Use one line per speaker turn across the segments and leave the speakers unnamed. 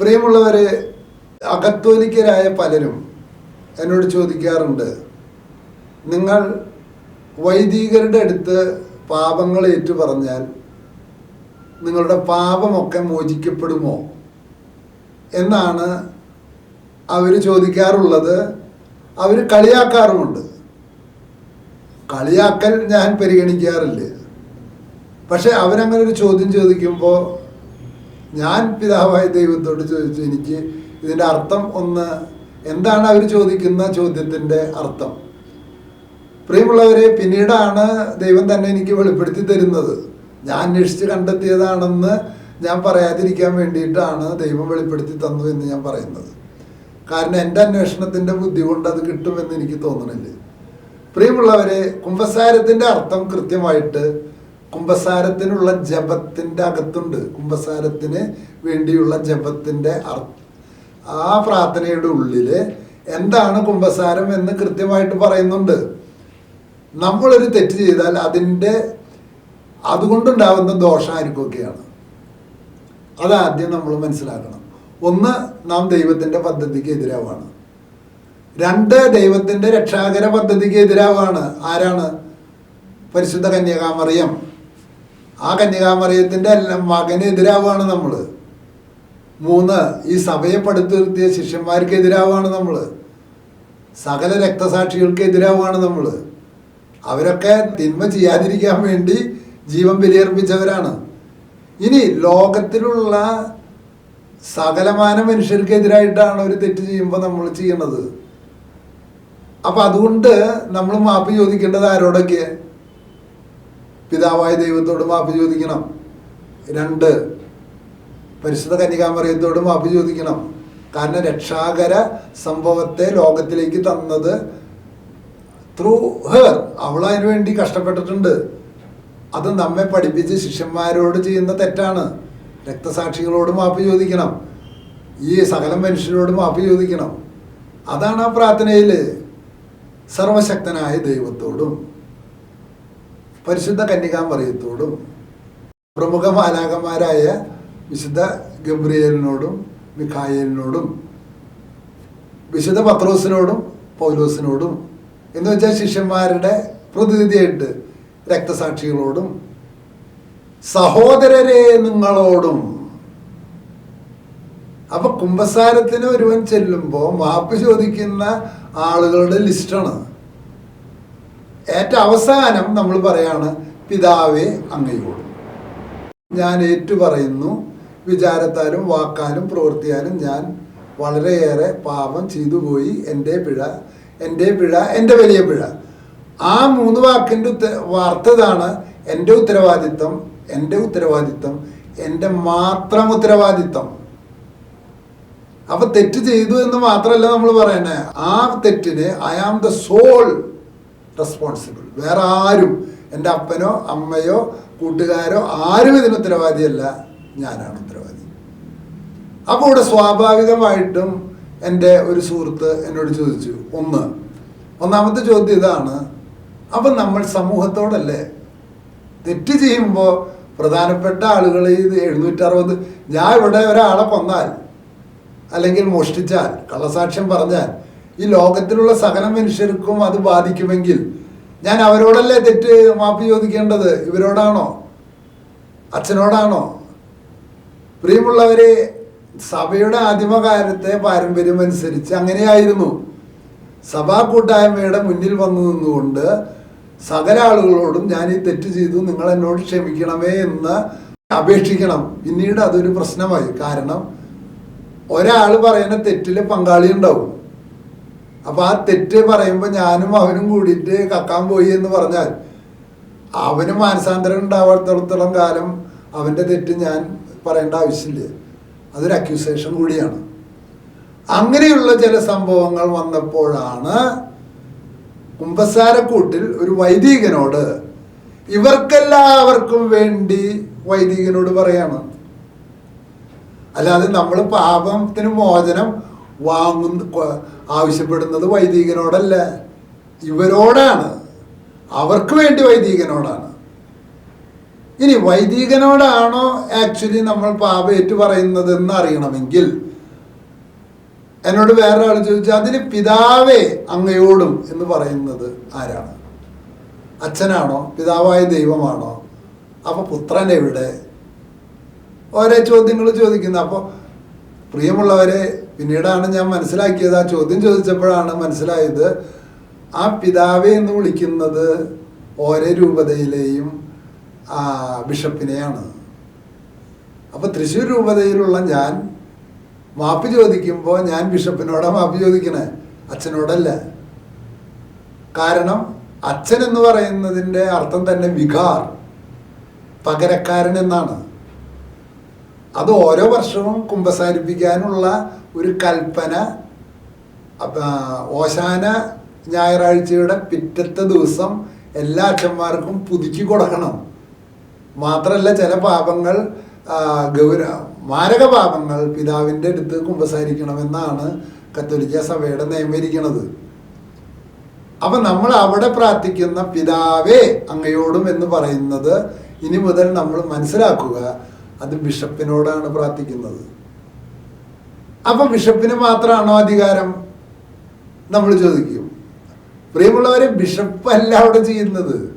പ്രിയമുള്ളവരെ അകത്തോലിക്കരായ പലരും എന്നോട് ചോദിക്കാറുണ്ട് നിങ്ങൾ വൈദികരുടെ അടുത്ത് പാപങ്ങൾ ഏറ്റു പറഞ്ഞാൽ നിങ്ങളുടെ പാപമൊക്കെ മോചിക്കപ്പെടുമോ? എന്നാണ് അവർ ചോദിക്കാറുള്ളത്. അവർ കളിയാക്കാറുമുണ്ട്. കളിയാക്കൽ ഞാൻ പരിഗണിക്കാറില്ല. പക്ഷെ അവരങ്ങനെ ഒരു ചോദ്യം ചോദിക്കുമ്പോൾ ഞാൻ പിതാവായ ദൈവത്തോട് ചോദിച്ചു എനിക്ക് ഇതിന്റെ അർത്ഥം ഒന്ന് എന്താണ് അവർ ചോദിക്കുന്ന ചോദ്യത്തിന്റെ അർത്ഥം? പ്രിയമുള്ളവരെ പിന്നീടാണ് ദൈവം തന്നെ എനിക്ക് വെളിപ്പെടുത്തി തരുന്നത്. ഞാൻ അന്വേഷിച്ച് കണ്ടെത്തിയതാണെന്ന് ഞാൻ പറയാതിരിക്കാൻ വേണ്ടിയിട്ടാണ് ദൈവം വെളിപ്പെടുത്തി തന്നു എന്ന് ഞാൻ പറയുന്നത്. കാരണം എന്റെ അന്വേഷണത്തിന്റെ ബുദ്ധി കൊണ്ട് അത് കിട്ടുമെന്ന് എനിക്ക് തോന്നണില്ല. പ്രിയമുള്ളവരെ കുംഭസാരത്തിന്റെ അർത്ഥം കൃത്യമായിട്ട് കുംഭസാരത്തിനുള്ള ജപത്തിന്റെ അകത്തുണ്ട്. കുംഭസാരത്തിന് വേണ്ടിയുള്ള ജപത്തിന്റെ ആ പ്രാർത്ഥനയുടെ ഉള്ളിൽ എന്താണ് കുംഭസാരം എന്ന് കൃത്യമായിട്ട് പറയുന്നുണ്ട്. നമ്മളൊരു തെറ്റ് ചെയ്താൽ അതിന്റെ അതുകൊണ്ടുണ്ടാവുന്ന ദോഷം ആർക്കൊക്കെയാണ് അതാദ്യം നമ്മൾ മനസ്സിലാക്കണം. ഒന്ന് നാം ദൈവത്തിന്റെ പദ്ധതിക്ക് എതിരാവാണ്. രണ്ട് ദൈവത്തിന്റെ രക്ഷാകര പദ്ധതിക്ക് എതിരാവാണ്. ആരാണ്? പരിശുദ്ധ കന്യകാമറിയം. ആ കന്യകാമറിയത്തിന്റെ എല്ലാം മകന് എതിരാവാണ് നമ്മൾ മൂന്ന് ഈ സഭയെ പടുത്തുയർത്തിയ ശിഷ്യന്മാർക്ക് എതിരാവാണ് നമ്മൾ സകല രക്തസാക്ഷികൾക്ക് എതിരാവാണ് നമ്മൾ അവരൊക്കെ തിന്മ ചെയ്യാതിരിക്കാൻ വേണ്ടി ജീവൻ ബലിയർപ്പിച്ചവരാണ്. ഇനി ലോകത്തിലുള്ള സകലമാന മനുഷ്യർക്കെതിരായിട്ടാണ് ഒരു തെറ്റ് ചെയ്യുമ്പോൾ നമ്മൾ ചെയ്യണത്. അപ്പൊ അതുകൊണ്ട് നമ്മൾ മാപ്പ് ചോദിക്കേണ്ടത് ആരോടൊക്കെ? പിതാവായ ദൈവത്തോട് മാപ്പ് ചോദിക്കണം. രണ്ട് പരിശുദ്ധ കന്യകാമറിയത്തോട് മാപ്പ് ചോദിക്കണം. കാരണം രക്ഷാകര സംഭവത്തെ ലോകത്തിലേക്ക് തന്നത് ത്രൂ ഹർ അവൾ അതിനു വേണ്ടി കഷ്ടപ്പെട്ടിട്ടുണ്ട്. അത് നമ്മെ പഠിപ്പിച്ച് ശിഷ്യന്മാരോട് ചെയ്യുന്ന തെറ്റാണ്. രക്തസാക്ഷികളോട് മാപ്പ് ചോദിക്കണം. ഈ സകല മനുഷ്യരോട് മാപ്പ് ചോദിക്കണം. അതാണ് ആ പ്രാർത്ഥനയിൽ സർവശക്തനായ ദൈവത്തോടും പരിശുദ്ധ കന്യകാമറിയത്തോടും പ്രമുഖ മാലാകന്മാരായ വിശുദ്ധ ഗബ്രിയേലിനോടും മിഖായേലിനോടും വിശുദ്ധ പത്രോസിനോടും പൗലോസിനോടും എന്ന് വെച്ചാൽ ശിഷ്യന്മാരുടെ പ്രതിനിധിയായിട്ട് രക്തസാക്ഷികളോടും സഹോദരരെ നിങ്ങളോടും. അപ്പൊ കുംഭസാരത്തിന് ഒരുവൻ ചെല്ലുമ്പോൾ മാപ്പ് ചോദിക്കുന്ന ആളുകളുടെ ലിസ്റ്റാണ്. ഏറ്റവും അവസാനം നമ്മൾ പറയാണ് പിതാവേ അങ്ങയോട്. ഞാൻ ഏറ്റു പറയുന്നു വിചാരത്താലും വാക്കാലും പ്രവൃത്തിയാലും ഞാൻ വളരെയേറെ പാപം ചെയ്തു പോയി എന്റെ പിഴ എന്റെ പിഴ എന്റെ വലിയ പിഴ. ആ മൂന്ന് വാക്കിന്റെ ഉത്ത വാർത്തതാണ് എന്റെ ഉത്തരവാദിത്തം എന്റെ ഉത്തരവാദിത്തം എന്റെ മാത്രം ഉത്തരവാദിത്തം അപ്പൊ തെറ്റ് ചെയ്തു എന്ന് മാത്രമല്ല നമ്മൾ പറയണേ. ആ തെറ്റിന് I am the sole responsible വേറെ ആരും എന്റെ അപ്പനോ അമ്മയോ കൂട്ടുകാരോ ആരും ഇതിന് ഉത്തരവാദിയല്ല. ഞാനാണ് ഉത്തരവാദി. അപ്പോൾ ഇവിടെ സ്വാഭാവികമായിട്ടും എന്റെ ഒരു സുഹൃത്ത് എന്നോട് ചോദിച്ചു. ഒന്ന് ഒന്നാമത്തെ ചോദ്യം ഇതാണ്. അപ്പം നമ്മൾ സമൂഹത്തോടല്ലേ തെറ്റ് ചെയ്യുമ്പോൾ പ്രധാനപ്പെട്ട ആളുകൾ ഇത് എഴുന്നൂറ്ററുപത് ഞാൻ ഇവിടെ ഒരാളെ കൊന്നാൽ അല്ലെങ്കിൽ മോഷ്ടിച്ചാൽ കള്ളസാക്ഷ്യം പറഞ്ഞാൽ ഈ ലോകത്തിലുള്ള സകല മനുഷ്യർക്കും അത് ബാധിക്കുമെങ്കിൽ ഞാൻ അവരോടല്ലേ തെറ്റ് മാപ്പ് ചോദിക്കേണ്ടത്? ഇവരോടാണോ? അച്ഛനോടാണോ? പ്രിയമുള്ളവരെ സഭയുടെ ആദിമകാലത്തെ പാരമ്പര്യം അനുസരിച്ച് അങ്ങനെയായിരുന്നു. സഭാ കൂട്ടായ്മയുടെ മുന്നിൽ വന്നു നിന്നുകൊണ്ട് സകല ആളുകളോടും ഞാൻ ഈ തെറ്റ് ചെയ്തു നിങ്ങൾ എന്നോട് ക്ഷമിക്കണമേ എന്ന് അപേക്ഷിക്കണം. പിന്നീട് അതൊരു പ്രശ്നമായി. കാരണം ഒരാൾ പറയുന്ന തെറ്റിൽ പങ്കാളി ഉണ്ടാവും അപ്പൊ ആ തെറ്റ് പറയുമ്പോൾ ഞാനും അവനും കൂടിയിട്ട് കക്കാൻ പോയി എന്ന് പറഞ്ഞാൽ അവന് മാനസാന്തരം ഉണ്ടാവാത്തോളം കാലം അവന്റെ തെറ്റ് ഞാൻ പറയേണ്ട ആവശ്യമില്ല. അതൊരു അക്യൂസേഷൻ കൂടിയാണ്. അങ്ങനെയുള്ള ചില സംഭവങ്ങൾ വന്നപ്പോഴാണ് കുംഭസാരക്കൂട്ടിൽ ഒരു വൈദികനോട് ഇവർക്കെല്ലാവർക്കും വേണ്ടി വൈദികനോട് പറയാണ്. അല്ലാതെ നമ്മൾ പാപത്തിന് മോചനം വാങ്ങുന്ന ആവശ്യപ്പെടുന്നത് വൈദികനോടല്ല. ഇവരോടാണ്. അവർക്ക് വേണ്ടി വൈദികനോടാണ്. ഇനി വൈദികനോടാണോ ആക്ച്വലി നമ്മൾ പാപം പറയുന്നതെന്ന് അറിയണമെങ്കിൽ? എന്നോട് വേറൊരാൾ ചോദിച്ചു അതിന് പിതാവേ അങ്ങയോടും എന്ന് പറയുന്നത് ആരാണ്? അച്ഛനാണോ? പിതാവായ ദൈവമാണോ? അപ്പൊ പുത്രൻ എവിടെ ഓരോ ചോദ്യങ്ങൾ ചോദിക്കുന്നത് അപ്പോൾ പ്രിയമുള്ളവരെ പിന്നീടാണ് ഞാൻ മനസ്സിലാക്കിയത് ആ ചോദ്യം ചോദിച്ചപ്പോഴാണ് മനസ്സിലായത് ആ പിതാവെ എന്ന് വിളിക്കുന്നത് ഓരോ രൂപതയിലെയും ആ, ബിഷപ്പിനെയാണ്. അപ്പോൾ തൃശ്ശൂർ രൂപതയിലുള്ള ഞാൻ മാപ്പ് ചോദിക്കുമ്പോൾ ഞാൻ ബിഷപ്പിനോടാ മാപ്പ് ചോദിക്കണേ? അച്ഛനോടല്ല. കാരണം അച്ഛൻ എന്ന് പറയുന്നതിന്റെ അർത്ഥം തന്നെ വികാർ പകരക്കാരൻ എന്നാണ്. അത് ഓരോ വർഷവും കുമ്പസാരിപ്പിക്കാനുള്ള ഒരു കൽപ്പന ഓശാന ഞായറാഴ്ചയുടെ പിറ്റത്തെ ദിവസം എല്ലാ അച്ഛന്മാർക്കും പുതുക്കി കൊടുക്കണം. മാത്രമല്ല ചില പാപങ്ങൾ ഗൗര മാരക പാപങ്ങൾ പിതാവിന്റെ അടുത്ത് കുമ്പസാരിക്കണമെന്നാണ് കത്തോലിക്ക സഭയുടെ നിയമിരിക്കുന്നത് അപ്പം നമ്മൾ അവിടെ പ്രാർത്ഥിക്കുന്ന പിതാവേ അങ്ങയോടും എന്ന് പറയുന്നത് ഇനി മുതൽ നമ്മൾ മനസ്സിലാക്കുക അത് ബിഷപ്പിനോടാണ് പ്രാർത്ഥിക്കുന്നത്. അപ്പൊ ബിഷപ്പിന് മാത്രമാണോ അധികാരം? നമ്മൾ ചോദിക്കും. പ്രിയമുള്ളവരെ ബിഷപ്പല്ല അവിടെ ചെയ്യുന്നത്.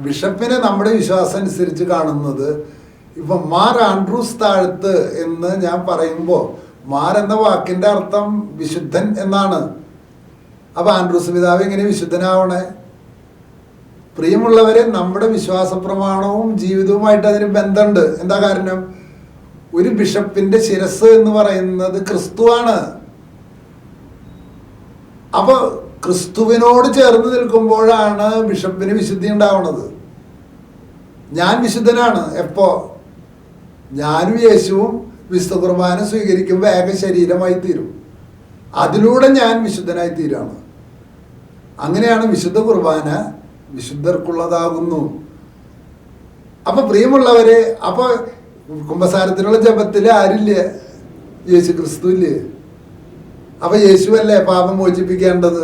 ബിഷപ്പിനെ നമ്മുടെ വിശ്വാസം അനുസരിച്ച് കാണുന്നത് ഇപ്പൊ മാർ ആൻഡ്രൂസ് താഴ്ത്ത് എന്ന് ഞാൻ പറയുമ്പോൾ മാർ എന്ന വാക്കിന്റെ അർത്ഥം വിശുദ്ധൻ എന്നാണ്. അപ്പൊ ആൻഡ്രൂസ് പിതാവ് എങ്ങനെ വിശുദ്ധനാവണേ? പ്രിയമുള്ളവരെ നമ്മുടെ വിശ്വാസ പ്രമാണവും ജീവിതവുമായിട്ട് അതിന് ബന്ധമുണ്ട്. എന്താ കാരണം? ഒരു ബിഷപ്പിന്റെ ശിരസ് എന്ന് പറയുന്നത് ക്രിസ്തുവാണ്. അപ്പൊ ക്രിസ്തുവിനോട് ചേർന്ന് നിൽക്കുമ്പോഴാണ് ബിഷപ്പിന് വിശുദ്ധി ഉണ്ടാവുന്നത്. ഞാൻ വിശുദ്ധനാണ്. എപ്പോ? ഞാനും യേശുവും വിശുദ്ധ കുർബാന സ്വീകരിക്കുമ്പോൾ ഏക ശരീരമായി തീരും. അതിലൂടെ ഞാൻ വിശുദ്ധനായി തീരാണ് അങ്ങനെയാണ് വിശുദ്ധ കുർബാന വിശുദ്ധർക്കുള്ളതാകുന്നു. അപ്പൊ പ്രിയമുള്ളവരെ അപ്പൊ കുംഭസാരത്തിനുള്ള ജപത്തിൽ ആരില്ല? യേശു ക്രിസ്തു ഇല്ലേ? അപ്പൊ യേശുവല്ലേ പാപം മോചിപ്പിക്കേണ്ടത്?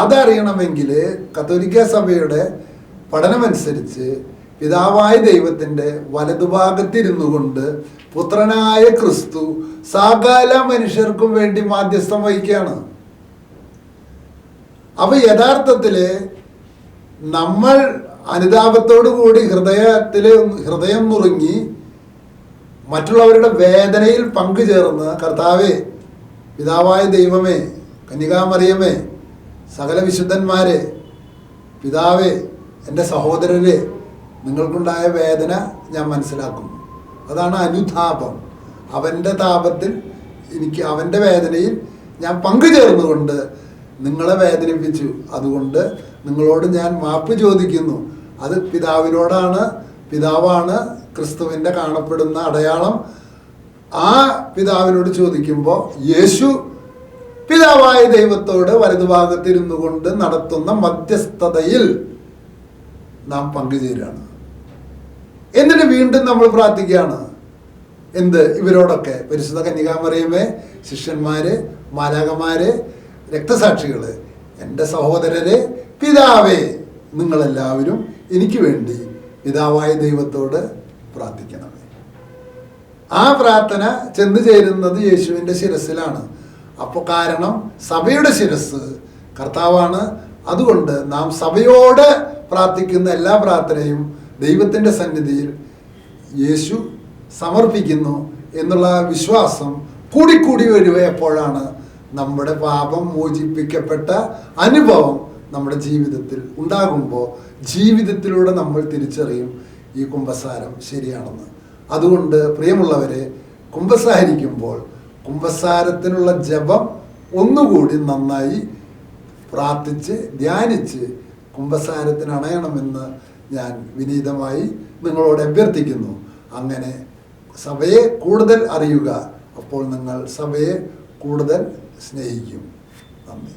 അതറിയണമെങ്കിൽ കത്തോലിക്ക സഭയുടെ പഠനമനുസരിച്ച് പിതാവായ ദൈവത്തിന്റെ വലതുഭാഗത്തിരുന്നു കൊണ്ട് പുത്രനായ ക്രിസ്തു സകല മനുഷ്യർക്കും വേണ്ടി മാധ്യസ്ഥം വഹിക്കുകയാണ്. അപ്പൊ യഥാർത്ഥത്തിൽ നമ്മൾ അനുതാപത്തോടു കൂടി ഹൃദയത്തിൽ ഹൃദയം നുറുങ്ങി മറ്റുള്ളവരുടെ വേദനയിൽ പങ്കുചേർന്ന് കർത്താവേ പിതാവായ ദൈവമേ കന്യകാമറിയമേ സകല വിശുദ്ധന്മാരെ പിതാവേ എന്റെ സഹോദരരെ നിങ്ങൾക്കുണ്ടായ വേദന ഞാൻ മനസ്സിലാക്കുന്നു. അതാണ് അനുതാപം. അവന്റെ താപത്തിൽ എനിക്ക് അവന്റെ വേദനയിൽ ഞാൻ പങ്കുചേർന്നുകൊണ്ട് നിങ്ങളെ വേദനിപ്പിച്ചു. അതുകൊണ്ട് നിങ്ങളോട് ഞാൻ മാപ്പ് ചോദിക്കുന്നു. അത് പിതാവിനോടാണ് പിതാവാണ് ക്രിസ്തുവിന്റെ കാണപ്പെടുന്ന അടയാളം. ആ പിതാവിനോട് ചോദിക്കുമ്പോൾ യേശു പിതാവായ ദൈവത്തോട് വലതുഭാഗത്തിരുന്നു കൊണ്ട് നടത്തുന്ന മധ്യസ്ഥതയിൽ നാം പങ്കുചേരാണ് എന്നിട്ട് വീണ്ടും നമ്മൾ പ്രാർത്ഥിക്കുകയാണ്. എന്ത്? ഇവരോടൊക്കെ. പരിശുദ്ധ കന്യകാമറിയമേ ശിഷ്യന്മാര് മാലാകമാര് രക്തസാക്ഷികൾ എന്റെ സഹോദരരെ പിതാവേ നിങ്ങളെല്ലാവരും എനിക്ക് വേണ്ടി പിതാവായ ദൈവത്തോട് പ്രാർത്ഥിക്കണം. ആ പ്രാർത്ഥന ചെന്നു ചേരുന്നത് യേശുവിന്റെ ശിരസിലാണ് അപ്പോൾ കാരണം സഭയുടെ ശിരസ് കർത്താവാണ്. അതുകൊണ്ട് നാം സഭയോട് പ്രാർത്ഥിക്കുന്ന എല്ലാ പ്രാർത്ഥനയും ദൈവത്തിന്റെ സന്നിധിയിൽ യേശു സമർപ്പിക്കുന്നു എന്നുള്ള വിശ്വാസം കൂടിക്കൂടി വരിക എപ്പോഴാണ് നമ്മുടെ പാപം മോചിപ്പിക്കപ്പെട്ട അനുഭവം നമ്മുടെ ജീവിതത്തിൽ ഉണ്ടാകുമ്പോൾ ജീവിതത്തിലൂടെ നമ്മൾ തിരിച്ചറിയും ഈ കുംഭസാരം ശരിയാണെന്ന്. അതുകൊണ്ട് പ്രിയമുള്ളവരെ കുംഭസാരിക്കുമ്പോൾ കുംഭസാരത്തിനുള്ള ജപം ഒന്നുകൂടി നന്നായി പ്രാർത്ഥിച്ച് ധ്യാനിച്ച് കുംഭസാരത്തിന് അണയണമെന്ന് ഞാൻ വിനീതമായി നിങ്ങളോട് അഭ്യർത്ഥിക്കുന്നു. അങ്ങനെ സഭയെ കൂടുതൽ അറിയുക അപ്പോൾ നിങ്ങൾ സഭയെ കൂടുതൽ സ്നേഹിക്കും നന്ദി